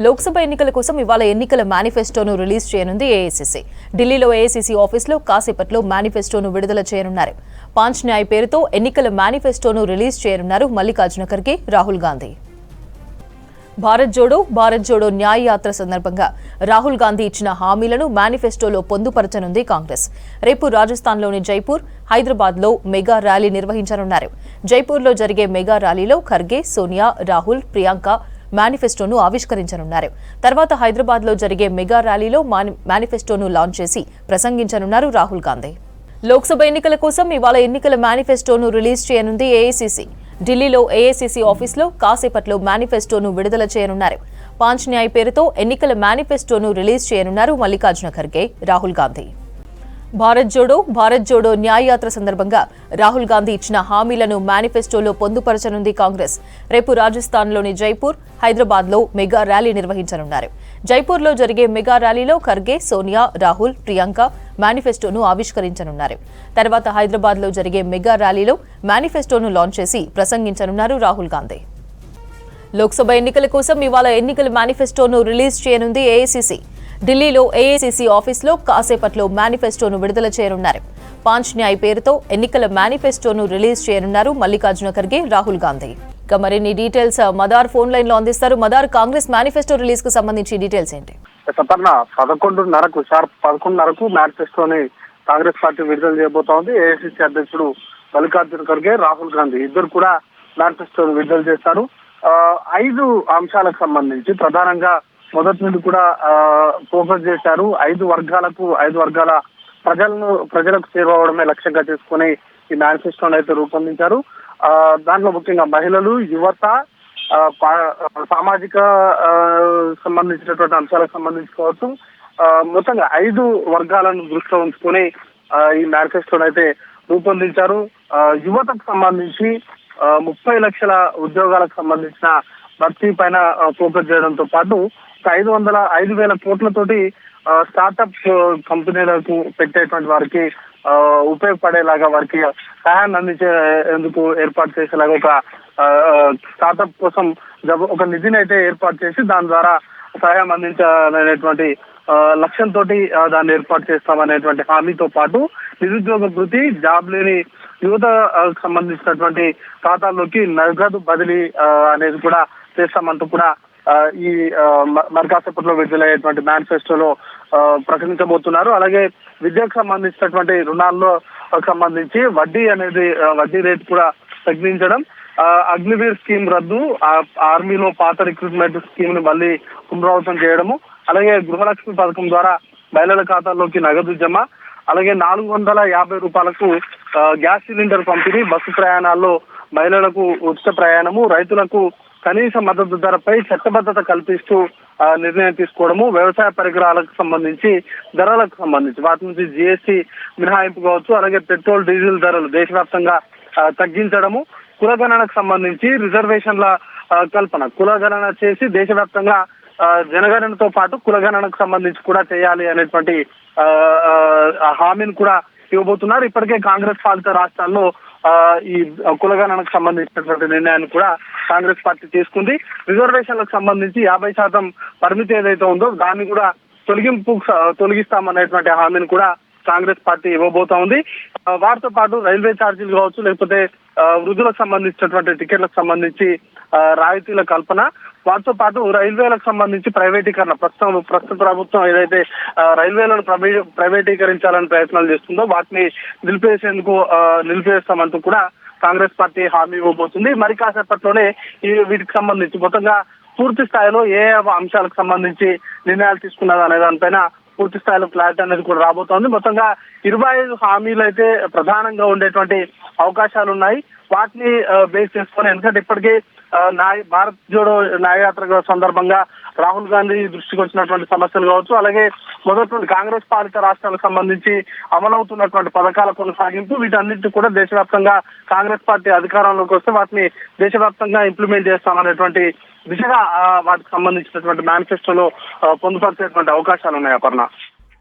లోక్సభ ఎన్నికల కోసం ఇవాళ ఎన్నికల మేనిఫెస్టోను రిలీజ్ చేయనుంది ఏఐసీసీ. ఢిల్లీలో ఏఐసీసీ ఆఫీసులో కాసేపట్లో మేనిఫెస్టోను విడుదల చేయనున్నారు. పాంచ్ న్యాయ్ పేరుతో ఎన్నికల మేనిఫెస్టోను రిలీజ్ చేయనున్నారు మల్లికార్జున ఖర్గే రాహుల్ గాంధీ. భారత్ జోడో భారత్ జోడో న్యాయ యాత్ర సందర్భంగా రాహుల్ గాంధీ ఇచ్చిన హామీలను మేనిఫెస్టోలో పొందుపరచనుంది కాంగ్రెస్. రేపు రాజస్థాన్లోని జైపూర్ హైదరాబాద్లో మెగా ర్యాలీ నిర్వహించనున్నారు. జైపూర్లో జరిగే మెగా ర్యాలీలో ఖర్గే సోనియా రాహుల్ ప్రియాంక మేనిఫెస్టోను ఆవిష్కరించనున్నారు. తర్వాత హైదరాబాద్లో జరిగే మెగా ర్యాలీలో మేనిఫెస్టోను లాంచ్ చేసి ప్రసంగించనున్నారు రాహుల్ గాంధీ. లోక్సభ ఎన్నికల కోసం ఇవాళ ఎన్నికల మేనిఫెస్టోను రిలీజ్ చేయనుంది ఏఐసీసీ. ఢిల్లీలో ఏఐసీసీ ఆఫీస్లో కాసేపట్లో మేనిఫెస్టోను విడుదల చేయనున్నారు. పాంచ్ న్యాయ్ పేరుతో ఎన్నికల మేనిఫెస్టోను రిలీజ్ చేయనున్నారు మల్లికార్జున ఖర్గే రాహుల్ గాంధీ. భారత్ జోడో భారత్ జోడో న్యాయయాత్ర సందర్భంగా రాహుల్ గాంధీ ఇచ్చిన హామీలను మేనిఫెస్టోలో పొందుపరచనుంది కాంగ్రెస్. రేపు రాజస్థాన్లోని జైపూర్ హైదరాబాద్లో మెగా ర్యాలీ నిర్వహించనున్నారు. జైపూర్లో జరిగే మెగా ర్యాలీలో ఖర్గే సోనియా రాహుల్ ప్రియాంక మేనిఫెస్టోను ఆవిష్కరించనున్నారు. తర్వాత హైదరాబాద్లో జరిగే మెగా ర్యాలీలో మేనిఫెస్టోను లాంచ్ చేసి ప్రసంగించనున్నారు రాహుల్ గాంధీ. లోక్సభ ఎన్నికల కోసం ఇవాళ ఎన్నికల మేనిఫెస్టోను రిలీజ్ చేయనుంది ఏఐసీసీ ఢిల్లీలో ఏఐసీసీ ఆఫీస్లో కాసేపట్లో మేనిఫెస్టోను విడుదల చేయనున్నారు. పాంచ్ న్యాయ్ పేరుతో ఎన్నికల మేనిఫెస్టోను రిలీజ్ చేయనున్నారు మల్లికార్జున ఖర్గే రాహుల్ గాంధీ. ఇక మరిన్ని డీటెయిల్స్ మదార్ ఫోన్ లైన్లో అందిస్తారు. మదార్ కాంగ్రెస్ మేనిఫెస్టో రిలీజ్కు సంబంధించి డీటెయిల్స్ ఏంటి? సపర్ణ పదకొండున్నరకు షార్ప్ పదకొండున్నరకు మేనిఫెస్టోని కాంగ్రెస్ పార్టీ విడుదల చేయబోతోంది. ఏఐసిసి అధ్యక్షుడు మల్లికార్జున ఖర్గే రాహుల్ గాంధీ ఇద్దరు కూడా మేనిఫెస్టోను విడుదల చేస్తారు ఐదు అంశాలకు సంబంధించి ప్రధానంగా మొదటి నుండి కూడా ఫోకస్ చేశారు. ఐదు వర్గాలకు ఐదు వర్గాల ప్రజలను ప్రజలకు చేరువవడమే లక్ష్యంగా చేసుకుని ఈ మేనిఫెస్టోని అయితే రూపొందించారు. ఆ, దాంట్లో ముఖ్యంగా మహిళలు యువత ఆ, సామాజిక ఆ, సంబంధించినటువంటి అంశాలకు సంబంధించుకోవచ్చు ఆ, మొత్తంగా ఐదు వర్గాలను దృష్టిలో ఉంచుకొని ఈ మేనిఫెస్టోని అయితే రూపొందించారు. ఆ, యువతకు సంబంధించి ఆ, ముప్పై లక్షల ఉద్యోగాలకు సంబంధించిన భర్తీ పైన ఫోకస్ చేయడంతో పాటు ఒక ఐదు వందల ఐదు వేల కోట్లతోటి స్టార్టప్ కంపెనీలకు పెట్టేటువంటి వారికి ఉపయోగపడేలాగా వారికి సహాయాన్ని అందించేందుకు ఏర్పాటు చేసేలాగా ఒక ఆ, స్టార్టప్ కోసం ఒక నిధిని అయితే ఏర్పాటు చేసి దాని ద్వారా సహాయం అందించాలనేటువంటి లక్ష్యంతో దాన్ని ఏర్పాటు చేస్తామనేటువంటి హామీతో పాటు నిరుద్యోగ భృతి జాబ్ లేని యువత సంబంధించినటువంటి ఖాతాల్లోకి నగదు బదిలీ అనేది కూడా చేస్తామంటూ కూడా ఈ మర్కాసేపట్లో విడుదలయ్యేటువంటి మేనిఫెస్టోలో ప్రకటించబోతున్నారు. అలాగే విద్యకు సంబంధించినటువంటి రుణాల్లో సంబంధించి వడ్డీ అనేది వడ్డీ రేటు కూడా తగ్గించడం ఆ, అగ్నివీర్ స్కీమ్ రద్దు ఆర్మీలో పాత రిక్రూట్మెంట్ స్కీమ్ని మళ్ళీ పునరావృతం చేయడము అలాగే గృహలక్ష్మి పథకం ద్వారా మహిళల ఖాతాల్లోకి నగదు జమ అలాగే నాలుగు వందల యాభై రూపాయలకు గ్యాస్ సిలిండర్ పంపిణీ బస్సు ప్రయాణాల్లో మహిళలకు ఉచిత ప్రయాణము రైతులకు కనీస మద్దతు ధరపై చట్టబద్ధత కల్పిస్తూ నిర్ణయం తీసుకోవడము వ్యవసాయ పరికరాలకు సంబంధించి ధరలకు సంబంధించి వాటి నుంచి జిఎస్టీ మినహాయింపు కావచ్చు అలాగే పెట్రోల్ డీజిల్ ధరలు దేశవ్యాప్తంగా తగ్గించడము కులగణనకు సంబంధించి రిజర్వేషన్ల కల్పన కులగణన చేసి దేశవ్యాప్తంగా జనగణనతో పాటు కులగణనకు సంబంధించి కూడా చేయాలి అనేటువంటి హామీని కూడా ఇవ్వబోతున్నారు. ఇప్పటికే కాంగ్రెస్ పాలిత రాష్ట్రాల్లో ఆ, ఈ కులగణనకు సంబంధించినటువంటి నిర్ణయాన్ని కూడా కాంగ్రెస్ పార్టీ తీసుకుంది. రిజర్వేషన్లకు సంబంధించి యాభై శాతం పరిమితి ఏదైతే ఉందో దాన్ని కూడా తొలగింపు తొలగిస్తామనేటువంటి హామీని కూడా కాంగ్రెస్ పార్టీ ఇవ్వబోతా ఉంది. వారితో పాటు రైల్వే ఛార్జీలు కావచ్చు లేకపోతే వృద్ధులకు సంబంధించినటువంటి టికెట్లకు సంబంధించి రాయితీల కల్పన. వాటితో పాటు రైల్వేలకు సంబంధించి ప్రైవేటీకరణ. ప్రస్తుతం ప్రస్తుత ప్రభుత్వం ఏదైతే రైల్వేలను ప్రైవేటీకరించాలని ప్రయత్నాలు చేస్తుందో వాటిని నిలిపేసేందుకు ఆ, నిలిపేస్తామంటూ కూడా కాంగ్రెస్ పార్టీ హామీ ఇవ్వబోతుంది. మరి కాసేపట్లోనే వీటికి సంబంధించి మొత్తంగా పూర్తి స్థాయిలో ఏ అంశాలకు సంబంధించి నిర్ణయాలు తీసుకున్నది అనే దానిపైన పూర్తి స్థాయిలో క్లారిటీ అనేది కూడా రాబోతోంది. మొత్తంగా ఇరవై ఐదు హామీలు అయితే ప్రధానంగా ఉండేటువంటి అవకాశాలు ఉన్నాయి వాటిని బేస్ చేసుకొని ఎందుకంటే ఇప్పటికే నాయ భారత్ జోడో న్యాయయాత్ర సందర్భంగా రాహుల్ గాంధీ దృష్టికి వచ్చినటువంటి సమస్యలు కావచ్చు అలాగే మొదటి కాంగ్రెస్ పాలిత రాష్ట్రాలకు సంబంధించి అమలవుతున్నటువంటి పథకాల కొనసాగింపు వీటన్నిటి కూడా దేశవ్యాప్తంగా కాంగ్రెస్ పార్టీ అధికారంలోకి వస్తే వాటిని దేశవ్యాప్తంగా ఇంప్లిమెంట్ చేస్తామనేటువంటి దిశగా వాటికి సంబంధించినటువంటి మేనిఫెస్టోలో పొందుపరిచేటువంటి అవకాశాలు ఉన్నాయి అపర్ణ.